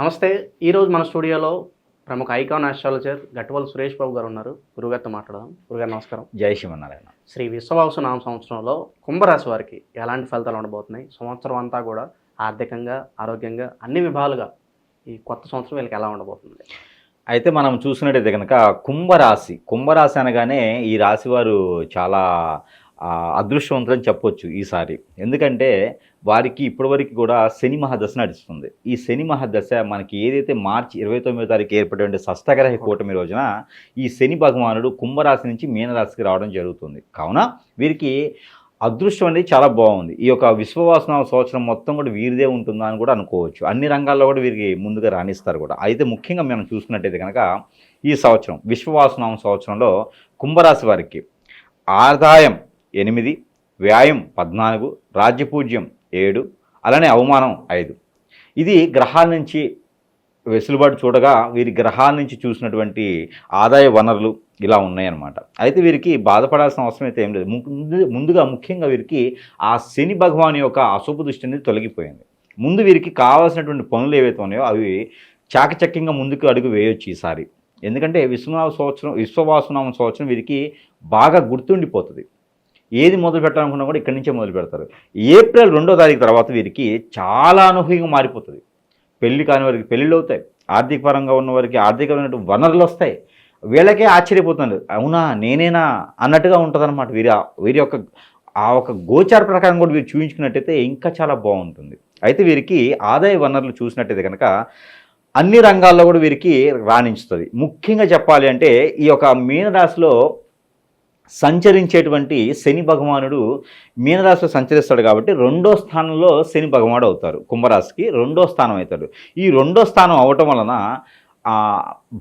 నమస్తే ఈరోజు మన స్టూడియోలో ప్రముఖ ఐకాన్ ఆస్ట్రాలజర్ గట్వల్ సురేష్ బాబు గారు ఉన్నారు. గురుగారితో మాట్లాడదాం. గురుగారు నమస్కారం. జై శ్రీమన్నారాయణ. శ్రీ విశ్వవాసు నామ సంవత్సరంలో కుంభరాశి వారికి ఎలాంటి ఫలితాలు ఉండబోతున్నాయి? సంవత్సరం అంతా కూడా ఆర్థికంగా ఆరోగ్యంగా అన్ని విధాలుగా ఈ కొత్త సంవత్సరం వీళ్ళకి ఎలా ఉండబోతుంది? అయితే మనం చూసినట్టయితే కనుక కుంభరాశి కుంభరాశి అనగానే ఈ రాశి వారు చాలా అదృష్టవంతులని చెప్పొచ్చు ఈసారి. ఎందుకంటే వారికి ఇప్పటివరకు కూడా శని మహాదశ నడుస్తుంది. ఈ శని మహాదశ మనకి ఏదైతే మార్చి ఇరవై తొమ్మిదో తారీఖు ఏర్పడే షష్టగ్రహ కూటమి రోజున ఈ శని భగవానుడు కుంభరాశి నుంచి మీనరాశికి రావడం జరుగుతుంది. కావున వీరికి అదృష్టం అనేది చాలా బాగుంది. ఈ యొక్క విశ్వవాసనామ సంవత్సరం మొత్తం కూడా వీరిదే ఉంటుందా అని కూడా అనుకోవచ్చు. అన్ని రంగాల్లో కూడా వీరికి ముందుగా రాణిస్తారు కూడా. అయితే ముఖ్యంగా మనం చూసుకున్నట్టయితే కనుక ఈ సంవత్సరం విశ్వవాసనామ సంవత్సరంలో కుంభరాశి వారికి ఆదాయం ఎనిమిది వ్యాయం పద్నాలుగు రాజ్యపూజ్యం ఏడు అలానే అవమానం ఐదు. ఇది గ్రహాల నుంచి వెసులుబాటు చూడగా వీరి గ్రహాల నుంచి చూసినటువంటి ఆదాయ వనరులు ఇలా ఉన్నాయన్నమాట. అయితే వీరికి బాధపడాల్సిన అవసరం అయితే ఏం లేదు. ముందు ముందుగా ముఖ్యంగా వీరికి ఆ శని భగవాన్ యొక్క అశుభ దృష్టి అనేది తొలగిపోయింది. ముందు వీరికి కావాల్సినటువంటి పనులు ఏవైతే ఉన్నాయో అవి చాకచక్యంగా ముందుకు అడుగు వేయొచ్చు ఈసారి. ఎందుకంటే విశ్వనామ సంవత్సరం విశ్వవాసనామ సంవత్సరం వీరికి బాగా గుర్తుండిపోతుంది. ఏది మొదలు పెట్టాలనుకున్నా కూడా ఇక్కడి నుంచే మొదలు పెడతారు. ఏప్రిల్ రెండో తారీఖు తర్వాత వీరికి చాలా అనూహ్యంగా మారిపోతుంది. పెళ్ళి కాని వారికి పెళ్ళిళ్ళు అవుతాయి. ఆర్థిక పరంగా ఉన్న వారికి ఆర్థికమైనటువంటి వనరులు వస్తాయి. వీళ్ళకే ఆశ్చర్యపోతున్నారు. అవునా నేనేనా అన్నట్టుగా ఉంటుందన్నమాట. వీరి వీరి యొక్క ఆ ఒక గోచార ప్రకారం కూడా వీరు చూపించుకున్నట్టయితే ఇంకా చాలా బాగుంటుంది. అయితే వీరికి ఆదాయ వనరులు చూసినట్టయితే కనుక అన్ని రంగాల్లో కూడా వీరికి రాణించుతుంది. ముఖ్యంగా చెప్పాలి అంటే ఈ యొక్క మీనరాశిలో సంచరించేటువంటి శని భగవానుడు మీనరాశిలో సంచరిస్తాడు కాబట్టి రెండో స్థానంలో శని భగవానుడు అవుతారు కుంభరాశికి రెండో స్థానం అవుతాడు. ఈ రెండో స్థానం అవటం వలన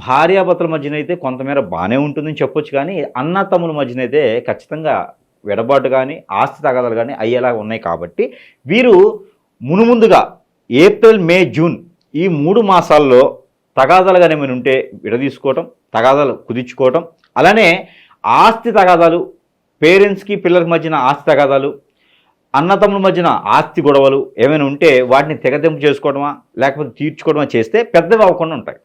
భార్యాభర్తల మధ్యన అయితే కొంతమేర బాగానే ఉంటుందని చెప్పొచ్చు కానీ అన్న తమ్ముల మధ్యన అయితే ఖచ్చితంగా వెడబాటు కానీ ఆస్తి తగాదాలు కానీ అయ్యేలా ఉన్నాయి కాబట్టి వీరు మునుముందుగా ఏప్రిల్ మే జూన్ ఈ మూడు మాసాల్లో తగాదాలు కానీ ఏమైనా ఉంటే విడదీసుకోవటం తగాదాలు కుదించుకోవటం అలానే ఆస్తి తగాదాలు పేరెంట్స్కి పిల్లలకి మధ్యన ఆస్తి తగాదాలు అన్నతమ్ముల మధ్యన ఆస్తి గొడవలు ఏమైనా ఉంటే వాటిని తెగదెంపు చేసుకోవడమా లేకపోతే తీర్చుకోవడమా చేస్తే పెద్దవి అవ్వకుండా ఉంటాయి.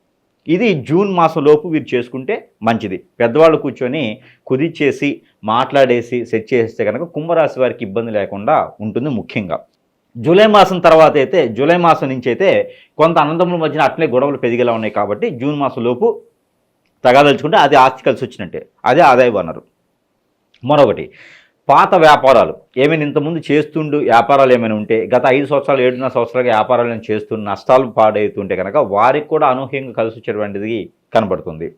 ఇది జూన్ మాసంలోపు వీరు చేసుకుంటే మంచిది. పెద్దవాళ్ళు కూర్చొని కుదిచ్చేసి మాట్లాడేసి సెట్ చేస్తే కనుక కుంభరాశి వారికి ఇబ్బంది లేకుండా ఉంటుంది ముఖ్యంగా. జూలై మాసం తర్వాత అయితే జూలై మాసం నుంచి అయితే కొంత అనంతముల మధ్యన అట్లే గొడవలు పెరిగేలా ఉన్నాయి కాబట్టి జూన్ మాసంలోపు తగాదలుచుకుంటే అది ఆస్తి కలిసి వచ్చినట్టే అదే ఆదాయ వనరు. మరొకటి పాత వ్యాపారాలు. ఏమైనా ఇంతకుముందు చేస్తుండు వ్యాపారాలు ఏమైనా ఉంటే గత ఐదు సంవత్సరాలు ఏడున్నర సంవత్సరాలుగా వ్యాపారాలను చేస్తున్న నష్టాలు పాడవుతుంటే కనుక వారికి కూడా అనూహ్యంగా కలిసి వచ్చేటువంటిది కనబడుతుంది.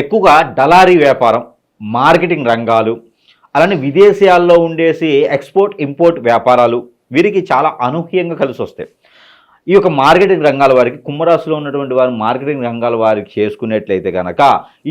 ఎక్కువగా డలారీ వ్యాపారం మార్కెటింగ్ రంగాలు అలానే విదేశాల్లో ఉండేసి ఎక్స్పోర్ట్ ఇంపోర్ట్ వ్యాపారాలు వీరికి చాలా అనూహ్యంగా కలిసి వస్తాయి. ఈ యొక్క మార్కెటింగ్ రంగాల వారికి కుంభరాశిలో ఉన్నటువంటి వారు మార్కెటింగ్ రంగాల వారికి చేసుకున్నట్లయితే కనుక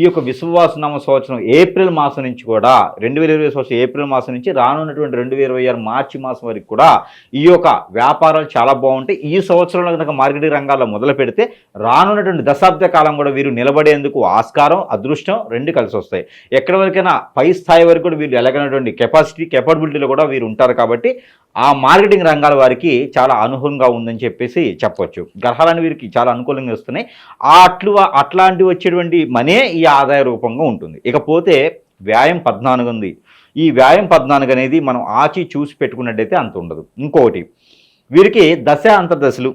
ఈ యొక్క విశ్వవాసనామ సంవత్సరం ఏప్రిల్ మాసం నుంచి కూడా రెండు వేల ఇరవై సంవత్సరం ఏప్రిల్ మాసం నుంచి రానున్నటువంటి రెండు వేల ఇరవై ఆరు మార్చి మాసం వరకు కూడా ఈ యొక్క వ్యాపారాలు చాలా బాగుంటాయి. ఈ సంవత్సరంలో కనుక మార్కెటింగ్ రంగాల్లో మొదలు పెడితే రానున్నటువంటి దశాబ్ద కాలం కూడా వీరు నిలబడేందుకు ఆస్కారం అదృష్టం రెండు కలిసి వస్తాయి. ఎక్కడి వరకైనా పై స్థాయి వరకు కూడా వీరు ఎలాగైనటువంటి కెపాసిటీ కెపబిలిటీలో కూడా వీరు ఉంటారు కాబట్టి ఆ మార్కెటింగ్ రంగాల వారికి చాలా అనుకూలంగా ఉందని చెప్పేసి చెప్పొచ్చు. గ్రహాలను వీరికి చాలా అనుకూలంగా వస్తున్నాయి. ఆ అట్లు అట్లాంటి వచ్చేటువంటి మనే ఈ ఆదాయ రూపంగా ఉంటుంది. ఇకపోతే వ్యాయం పద్నాలుగు ఉంది. ఈ వ్యాయం పద్నాలుగు అనేది మనం ఆచి చూసి పెట్టుకున్నట్టయితే అంత ఉండదు. ఇంకొకటి వీరికి దశ అంతర్దశలు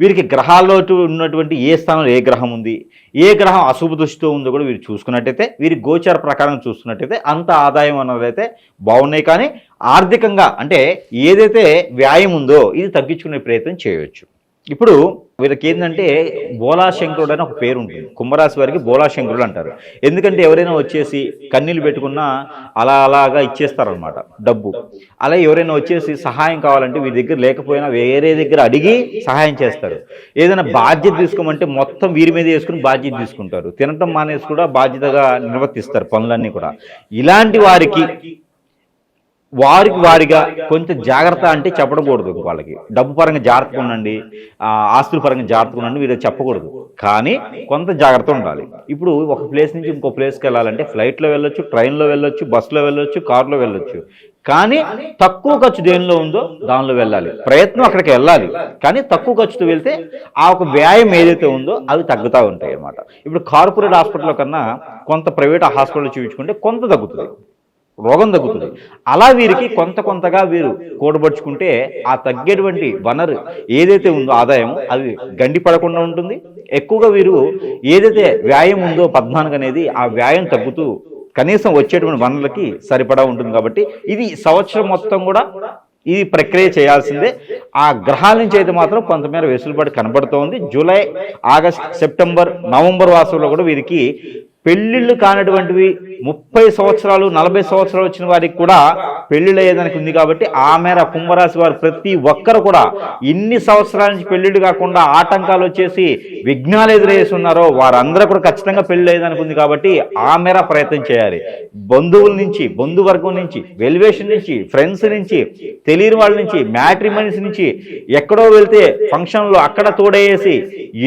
వీరికి గ్రహాల్లో ఉన్నటువంటి ఏ స్థానంలో ఏ గ్రహం ఉంది ఏ గ్రహం అశుభ దృష్టితో ఉందో కూడా వీరు చూసుకున్నట్టయితే వీరి గోచార ప్రకారం చూసుకున్నట్టయితే అంత ఆదాయం అన్నదైతే బాగున్నాయి. కానీ ఆర్థికంగా అంటే ఏదైతే వ్యాయం ఉందో ఇది తగ్గించుకునే ప్రయత్నం చేయవచ్చు. ఇప్పుడు వీళ్ళకి ఏంటంటే బోలాశంకరుడు అని ఒక పేరు ఉంటుంది కుంభరాశి వారికి బోలాశంకరుడు అంటారు. ఎందుకంటే ఎవరైనా వచ్చేసి కన్నీళ్ళు పెట్టుకున్నా అలా అలాగా ఇచ్చేస్తారనమాట డబ్బు. అలా ఎవరైనా వచ్చేసి సహాయం కావాలంటే వీరి దగ్గర లేకపోయినా వేరే దగ్గర అడిగి సహాయం చేస్తారు. ఏదైనా బాధ్యత తీసుకోమంటే మొత్తం వీరి మీద వేసుకుని బాధ్యత తీసుకుంటారు. తినటం మానేసి కూడా బాధ్యతగా నిర్వర్తిస్తారు పనులన్నీ కూడా. ఇలాంటి వారికి వారికి వారిగా కొంచెం జాగ్రత్త అంటే చెప్పకూడదు వాళ్ళకి. డబ్బు పరంగా జాగ్రత్తగా ఉండండి. ఆస్తుల పరంగా జాగ్రత్తగా ఉండండి. వీరు చెప్పకూడదు. కానీ కొంత జాగ్రత్త ఉండాలి. ఇప్పుడు ఒక ప్లేస్ నుంచి ఇంకో ప్లేస్కి వెళ్ళాలంటే ఫ్లైట్లో వెళ్ళొచ్చు ట్రైన్లో వెళ్ళొచ్చు బస్సులో వెళ్ళొచ్చు కార్లో వెళ్ళొచ్చు. కానీ తక్కువ ఖర్చు దేనిలో ఉందో దానిలో వెళ్ళాలి. ప్రయత్నం అక్కడికి వెళ్ళాలి. కానీ తక్కువ ఖర్చుతో వెళ్తే ఆ ఒక వ్యాయం ఏదైతే ఉందో అవి తగ్గుతూ ఉంటాయి అన్నమాట ఇప్పుడు కార్పొరేట్ హాస్పిటల్లో కన్నా కొంత ప్రైవేట్ హాస్పిటల్లో చూపించుకుంటే కొంత తగ్గుతుంది. రోగం తగ్గుతుంది. అలా వీరికి కొంత కొంతగా వీరు కూడబడుచుకుంటే ఆ తగ్గేటువంటి వనరు ఏదైతే ఉందో ఆదాయం అది గండి పడకుండా ఉంటుంది. ఎక్కువగా వీరు ఏదైతే వ్యాయం ఉందో పద్నాలుగు అనేది ఆ వ్యాయం తగ్గుతూ కనీసం వచ్చేటువంటి వనరులకి సరిపడా ఉంటుంది కాబట్టి ఇది సంవత్సరం మొత్తం కూడా ఈ ప్రక్రియ చేయాల్సిందే. ఆ గ్రహాల నుంచి అయితే మాత్రం కొంతమేర వెసులుబాటు కనబడుతోంది. జూలై ఆగస్ట్ సెప్టెంబర్ నవంబర్ మాసంలో కూడా వీరికి పెళ్ళిళ్ళు కానటువంటివి ముప్పై సంవత్సరాలు నలభై సంవత్సరాలు వచ్చిన వారికి కూడా పెళ్ళిళ్ళు అయ్యేదానికి ఉంది కాబట్టి ఆ మేర కుంభరాశి వారు ప్రతి ఒక్కరు కూడా ఇన్ని సంవత్సరాల నుంచి పెళ్ళిళ్ళు కాకుండా ఆటంకాలు వచ్చేసి విఘ్నాలు ఎదురేస్తున్నారో వారందరూ కూడా ఖచ్చితంగా పెళ్ళి అయ్యేదానికి ఉంది కాబట్టి ఆ మేర ప్రయత్నం చేయాలి. బంధువుల నుంచి బంధువర్గం నుంచి వెల్వేషన్ నుంచి ఫ్రెండ్స్ నుంచి తెలియని వాళ్ళ నుంచి మ్యాట్రిమనీస్ నుంచి ఎక్కడో వెళ్తే ఫంక్షన్లో అక్కడ తోడేసి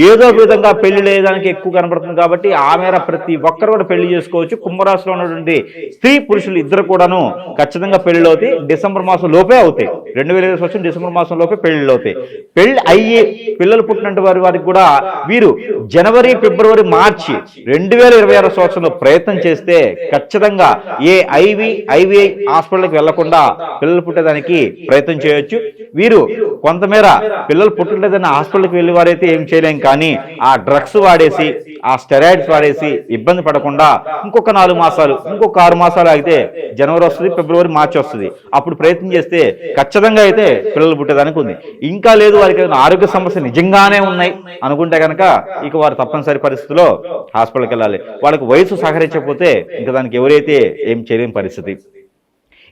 ఏదో విధంగా పెళ్ళి లేదానికి ఎక్కువ కనబడుతుంది కాబట్టి ఆ మేర ప్రతి ఒక్కరు కూడా పెళ్ళి చేసుకోవచ్చు. కుంభరాశిలో ఉన్నటువంటి స్త్రీ పురుషులు ఇద్దరు కూడాను ఖచ్చితంగా పెళ్ళిళ్ళు అవుతాయి. డిసెంబర్ మాసం లోపే అవుతాయి. రెండు వేల ఇరవై సంవత్సరం డిసెంబర్ మాసం లోపే పెళ్ళిళ్ళు అవుతాయి. పెళ్ళి అయ్యి పిల్లలు పుట్టినట్టు వారి వారికి కూడా వీరు జనవరి ఫిబ్రవరి మార్చి రెండు వేల ఇరవై ఆరు సంవత్సరంలో ప్రయత్నం చేస్తే ఖచ్చితంగా ఏ ఐవి ఐవిఐ హాస్పిటల్కి వెళ్ళకుండా పిల్లలు పుట్టేదానికి ప్రయత్నం చేయొచ్చు. వీరు కొంతమేర పిల్లలు పుట్టలేదని హాస్పిటల్కి వెళ్ళి వారైతే ఏం చేయలేం కానీ ఆ డ్రగ్స్ వాడేసి ఆ స్టెరాయిడ్స్ వాడేసి ఇబ్బంది పడకుండా ఇంకొక నాలుగు మాసాలు ఇంకొక ఆరు మాసాలు ఆగితే జనవరి వస్తుంది ఫిబ్రవరి మార్చి వస్తుంది. అప్పుడు ప్రయత్నం చేస్తే ఖచ్చితంగా అయితే పిల్లలు పుట్టేదానికి ఉంది. ఇంకా లేదు వారికి ఆరోగ్య సమస్య నిజంగానే ఉన్నాయి అనుకుంటే కనుక ఇక వారు తప్పనిసరి పరిస్థితిలో హాస్పిటల్కి వెళ్ళాలి. వాళ్ళకి వయసు సహకరించకపోతే ఇంకా దానికి ఎవరైతే ఏం చేయలేని పరిస్థితి.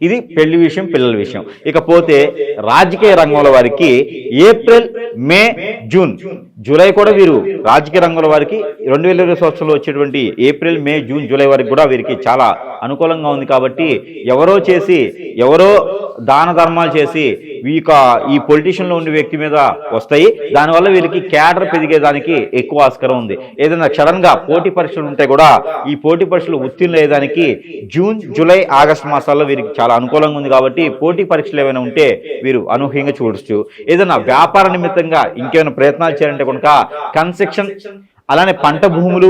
ఇది పెళ్ళి విషయం పిల్లల విషయం. ఇకపోతే రాజకీయ రంగంలో వారికి ఏప్రిల్ మే జూన్ జూలై కూడా వీరు రాజకీయ రంగంలో వారికి రెండు వేల ఇరవై సంవత్సరంలో వచ్చేటువంటి ఏప్రిల్ మే జూన్ జూలై వరకు కూడా వీరికి చాలా అనుకూలంగా ఉంది కాబట్టి ఎవరో చేసి ఎవరో దాన ధర్మాలు చేసి ఈ యొక్క ఈ పొలిటీషియన్లో ఉండే వ్యక్తి మీద వస్తాయి. దానివల్ల వీరికి క్యాడర్ పెరిగేదానికి ఎక్కువ ఆస్కారం ఉంది. ఏదైనా క్షణంగా పోటీ పరీక్షలు ఉంటే కూడా ఈ పోటీ పరీక్షలు ఉత్తీర్ణులు అయ్యేదానికి జూన్ జూలై ఆగస్ట్ మాసాల్లో వీరికి చాలా అనుకూలంగా ఉంది కాబట్టి పోటీ పరీక్షలు ఏమైనా ఉంటే వీరు అనూహ్యంగా చూడొచ్చు. ఏదైనా వ్యాపార నిమిత్తంగా ఇంకేమైనా ప్రయత్నాలు చేయాలంటే కనుక కన్స్ట్రక్షన్ అలానే పంట భూములు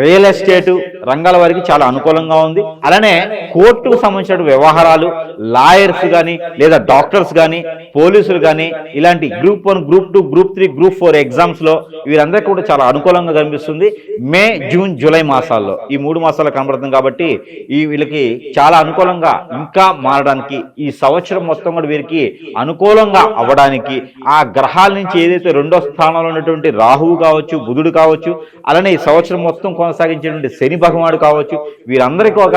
రియల్ ఎస్టేట్ రంగాల వారికి చాలా అనుకూలంగా ఉంది. అలానే కోర్టుకు సంబంధించిన వ్యవహారాలు లాయర్స్ కానీ లేదా డాక్టర్స్ కానీ పోలీసులు కానీ ఇలాంటి group one group two group three group four ఎగ్జామ్స్లో వీరందరికీ కూడా చాలా అనుకూలంగా కనిపిస్తుంది. మే జూన్ జూలై మాసాల్లో. ఈ మూడు మాసాలు కనబడుతుంది కాబట్టి ఈ వీళ్ళకి చాలా అనుకూలంగా ఇంకా మారడానికి ఈ సంవత్సరం మొత్తం కూడా వీరికి అనుకూలంగా అవ్వడానికి ఆ గ్రహాల నుంచి ఏదైతే రెండో స్థానంలో ఉన్నటువంటి రాహువు కావచ్చు బుధుడు కావచ్చు అలానే ఈ సంవత్సరం మొత్తం కొనసాగించేటువంటి శని భగవానుడు కావచ్చు వీరందరికీ ఒక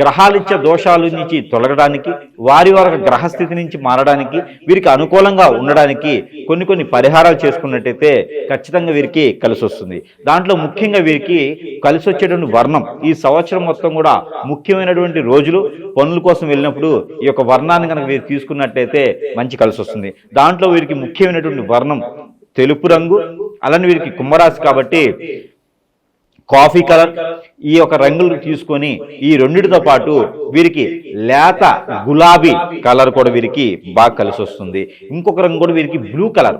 గ్రహాలిచ్చే దోషాల నుంచి తొలగడానికి వారి వారి గ్రహస్థితి నుంచి మారడానికి వీరికి అనుకూలంగా ఉండడానికి కొన్ని కొన్ని పరిహారాలు చేసుకున్నట్టయితే ఖచ్చితంగా వీరికి కలిసి వస్తుంది. దాంట్లో ముఖ్యంగా వీరికి కలిసి వచ్చేటువంటి వర్ణం ఈ సంవత్సరం మొత్తం కూడా ముఖ్యమైనటువంటి రోజులు పనుల కోసం వెళ్ళినప్పుడు ఈ యొక్క వర్ణాన్ని కనుక వీరు తీసుకున్నట్టయితే మంచి కలిసి వస్తుంది. దాంట్లో వీరికి ముఖ్యమైనటువంటి వర్ణం తెలుపు రంగు అలానే వీరికి కుంభరాశి కాబట్టి కాఫీ కలర్ ఈ యొక్క రంగులు తీసుకొని ఈ రెండిటితో పాటు వీరికి లేత గులాబీ కలర్ కూడా వీరికి బాగా కలిసి వస్తుంది. ఇంకొక రంగు కూడా వీరికి బ్లూ కలర్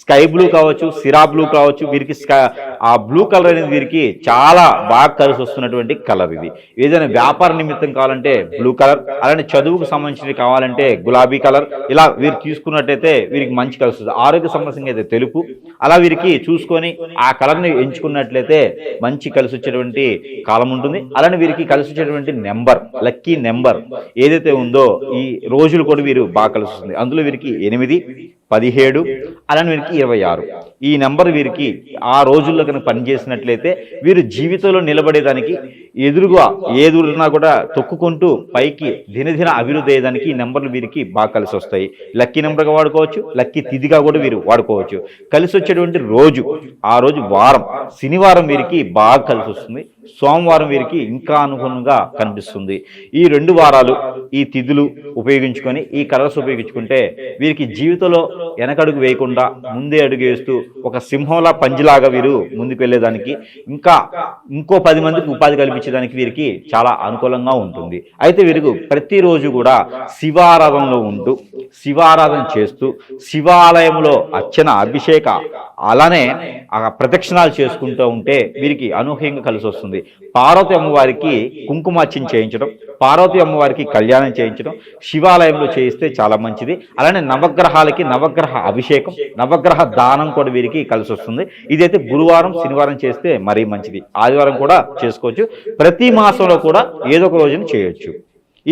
స్కై బ్లూ కావచ్చు సిరా బ్లూ కావచ్చు వీరికి స్కై ఆ బ్లూ కలర్ అనేది వీరికి చాలా బాగా కలిసి వస్తున్నటువంటి కలర్ ఇది. ఏదైనా వ్యాపార నిమిత్తం కావాలంటే బ్లూ కలర్ అలానే చదువుకు సంబంధించినవి కావాలంటే గులాబీ కలర్ ఇలా వీరు తీసుకున్నట్టయితే వీరికి మంచి కలిసి వస్తుంది. ఆరోగ్య సమస్య అయితే తెలుపు. అలా వీరికి చూసుకొని ఆ కలర్ని ఎంచుకున్నట్లయితే మంచి కలిసి వచ్చేటువంటి కాలం ఉంటుంది. అలానే వీరికి కలిసి వచ్చేటువంటి నెంబర్ లక్కీ నెంబర్ ఏదైతే ఉందో ఈ రోజులు కూడా వీరు బాగా కలిసి అందులో వీరికి ఎనిమిది పదిహేడు అలానే వీరికి ఇరవై ఆరు. ఈ నెంబర్ వీరికి ఆ రోజుల్లో కనుక పనిచేసినట్లయితే వీరు జీవితంలో నిలబడేదానికి ఎదురుగా ఏదురున్నా కూడా తొక్కుకుంటూ పైకి దినదిన అభివృద్ధి అయ్యేదానికి ఈ నెంబర్లు వీరికి బాగా కలిసి వస్తాయి. లక్కీ నెంబర్గా వాడుకోవచ్చు లక్కీ తిథిగా కూడా వీరు వాడుకోవచ్చు. కలిసి వచ్చేటువంటి రోజు ఆ రోజు వారం శనివారం వీరికి బాగా కలిసి వస్తుంది. సోమవారం వీరికి ఇంకా అనుగుణంగా కనిపిస్తుంది. ఈ రెండు వారాలు ఈ తిథులు ఉపయోగించుకొని ఈ కలర్స్ ఉపయోగించుకుంటే వీరికి జీవితంలో వెనకడుగు వేయకుండా ముందే అడుగు వేస్తూ ఒక సింహంలా పంజిలాగా వీరు ముందుకు వెళ్ళేదానికి ఇంకా ఇంకో పది మందికి ఉపాధి కల్పించేదానికి వీరికి చాలా అనుకూలంగా ఉంటుంది. అయితే వీరికి ప్రతిరోజు కూడా శివారాధనలో ఉంటూ శివారాధన చేస్తూ శివాలయంలో అర్చన అభిషేక అలానే ప్రదక్షిణాలు చేసుకుంటూ ఉంటే వీరికి అనూహ్యంగా కలిసి వస్తుంది. పార్వతి అమ్మవారికి కుంకుమార్చన చేయించడం పార్వతి అమ్మవారికి కళ్యాణం చేయించడం శివాలయంలో చేయిస్తే చాలా మంచిది. అలానే నవగ్రహాలకి నవగ్రహ అభిషేకం నవగ్రహ దానం కూడా వీరికి కలిసి వస్తుంది. ఇదైతే గురువారం శనివారం చేస్తే మరీ మంచిది. ఆదివారం కూడా చేసుకోవచ్చు. ప్రతి మాసంలో కూడా ఏదో ఒక రోజున చేయొచ్చు.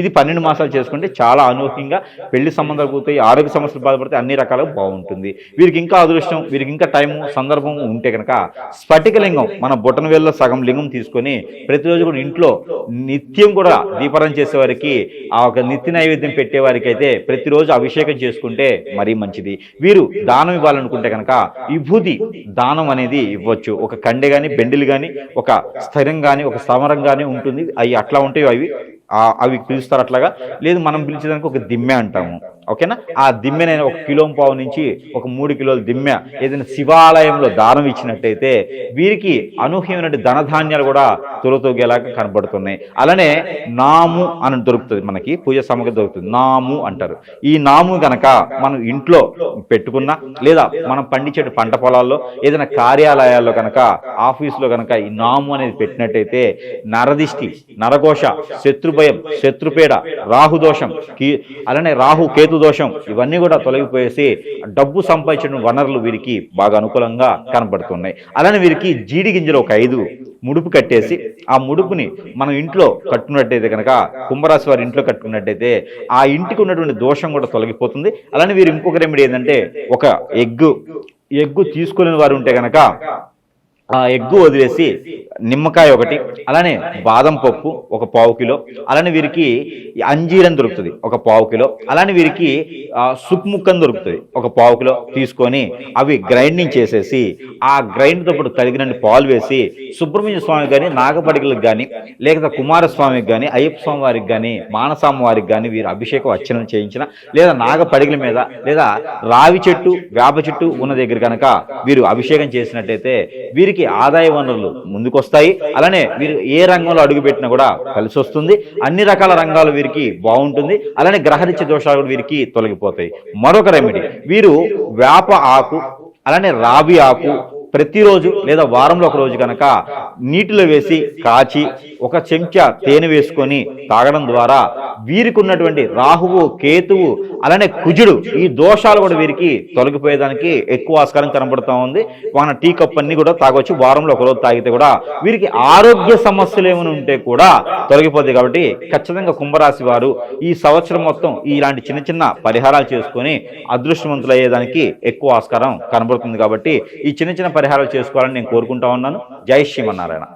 ఇది పన్నెండు మాసాలు చేసుకుంటే చాలా అనూహ్యంగా పెళ్ళి సంబంధాలు పోతాయి ఆరోగ్య సమస్యలు బాధపడితే అన్ని రకాలుగా బాగుంటుంది. వీరికి ఇంకా అదృష్టం వీరికి ఇంకా టైము సందర్భం ఉంటే కనుక స్ఫటిక లింగం మన బొటన వేళ్ళలో సగం లింగం తీసుకొని ప్రతిరోజు కూడా ఇంట్లో నిత్యం కూడా దీపారం చేసేవారికి ఆ ఒక నిత్య నైవేద్యం పెట్టేవారికి అయితే ప్రతిరోజు అభిషేకం చేసుకుంటే మరీ మంచిది. వీరు దానం ఇవ్వాలనుకుంటే కనుక విభూతి దానం అనేది ఇవ్వచ్చు. ఒక కండె కానీ బెండిలు కానీ ఒక స్థిరం కానీ ఒక సమరం కానీ ఉంటుంది. అవి అట్లా ఉంటాయి అవి అవి పిలుస్తారు అట్లాగా? లేదు మనం పిలిచేదానికి ఒక దిమ్మె అంటాము. ఓకేనా? ఆ దిమ్మెనైనా ఒక కిలో పావు నుంచి ఒక మూడు కిలోల దిమ్మె ఏదైనా శివాలయంలో దానం ఇచ్చినట్టయితే వీరికి అనూహ్యమైన ధనధాన్యాలు కూడా తొలతొగేలాగా కనబడుతున్నాయి. అలానే నాము అని దొరుకుతుంది మనకి పూజ సామగ్రి దొరుకుతుంది. నాము అంటారు. ఈ నాము గనక మనం ఇంట్లో పెట్టుకున్నా లేదా మనం పండించే పంట పొలాల్లో ఏదైనా కార్యాలయాల్లో కనుక ఆఫీసులో కనుక ఈ నాము అనేది పెట్టినట్టయితే నరదిష్టి నరఘోష శత్రుభయం శత్రుపేడ రాహుదోషం కీ అలానే రాహు కేతు దోషం. ఇవన్నీ కూడా తొలగిపోయేసి డబ్బు సంపాదించిన వనరులు వీరికి బాగా అనుకూలంగా కనబడుతున్నాయి. అలానే వీరికి జీడి గింజలు ఒక ఐదు ముడుపు కట్టేసి ఆ ముడుపుని మనం ఇంట్లో కట్టుకున్నట్టయితే కనుక కుంభరాశి వారి ఇంట్లో కట్టుకున్నట్టయితే ఆ ఇంటికి ఉన్నటువంటి దోషం కూడా తొలగిపోతుంది. అలానే వీరు ఇంకొక రెమెడీ ఏంటంటే ఒక ఎగ్గు. ఎగ్గు తీసుకునే వారు ఉంటే కనుక ఆ ఎగ్గు వదిలేసి నిమ్మకాయ ఒకటి అలానే బాదం పప్పు ఒక పావు కిలో అలానే వీరికి అంజీరం దొరుకుతుంది ఒక పావు కిలో అలానే వీరికి సుక్ముక్కం దొరుకుతుంది ఒక పావు కిలో తీసుకొని అవి గ్రైండింగ్ చేసేసి ఆ గ్రైండ్తో పాటు తగినన్ని పాలు వేసి సుబ్రహ్మణ్య స్వామికి కానీ నాగపడికలకు కానీ లేకపోతే కుమారస్వామికి కానీ అయ్యప్ప స్వామి వారికి కానీ మానసామ వారికి కానీ వీరు అభిషేకం అర్చన చేయించిన లేదా నాగపడికల మీద లేదా రావి చెట్టు వేప చెట్టు ఉన్న దగ్గర కనుక వీరు అభిషేకం చేసినట్టయితే వీరికి ఆదాయ వనరులు ముందుకొస్తాయి. అలానే వీరు ఏ రంగంలో అడుగుపెట్టినా కూడా కలిసి వస్తుంది అన్ని రకాల రంగాలు వీరికి బాగుంటుంది. అలానే గ్రహరిత్య దోషాలు కూడా వీరికి తొలగిపోతాయి. మరొక రెమెడీ వీరు వేప ఆకు అలానే రావి ఆకు ప్రతిరోజు లేదా వారంలో ఒక రోజు కనుక నీటిలో వేసి కాచి ఒక చెంచా తేనె వేసుకొని తాగడం ద్వారా వీరికి ఉన్నటువంటి రాహువు కేతువు అలానే కుజుడు ఈ దోషాలు కూడా వీరికి తొలగిపోయేదానికి ఎక్కువ ఆస్కారం కనబడుతూ ఉంది. మన టీ కప్ అన్ని కూడా తాగొచ్చు. వారంలో ఒక రోజు తాగితే కూడా వీరికి ఆరోగ్య సమస్యలు ఏమైనా ఉంటే కూడా తొలగిపోతాయి కాబట్టి ఖచ్చితంగా కుంభరాశి వారు ఈ సంవత్సరం మొత్తం ఇలాంటి చిన్న చిన్న పరిహారాలు చేసుకొని అదృష్టవంతులు అయ్యేదానికి ఎక్కువ ఆస్కారం కనబడుతుంది కాబట్టి ఈ చిన్న చిన్న పరిహారాలు చేసుకోవాలని నేను కోరుకుంటా ఉన్నాను. జై శ్రీమన్నారాయణ.